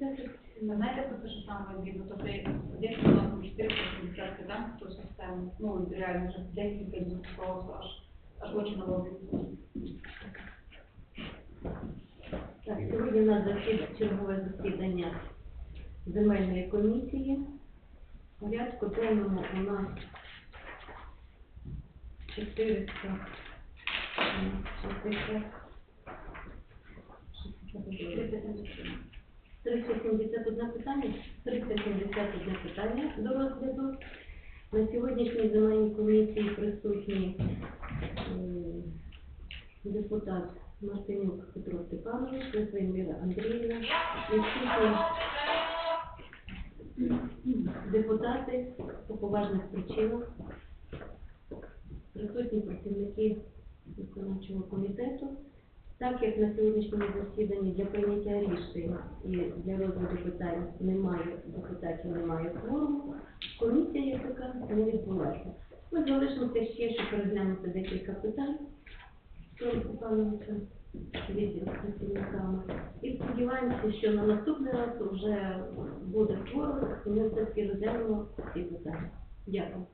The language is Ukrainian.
сесії. Ви знаєте, про те, що саме обідно, то десь у нас 480 питань про систему, ну, реально вже. Так, сьогодні у нас засід- чергове засідання земельної комісії. В порядку денному у нас 400 60 371 питання, 371 питання до розгляду. На сьогоднішній земельній комісії присутні депутат Мартинюк Петро Степанович, Литвин Андріївна, відсутні депутати по поважних причинах, присутні працівники виконавчого комітету. Так як на сьогоднішньому засіданні для прийняття рішень і для розгляду питань немає депутатів, немає кворуму, комісія як така не відбулася. Ми залишимося ще, щоб переглянути декілька питань. Працівниками. І сподіваємося, що на наступний раз вже буде кворум, і ми все-таки розглянемо ці питання. Дякую.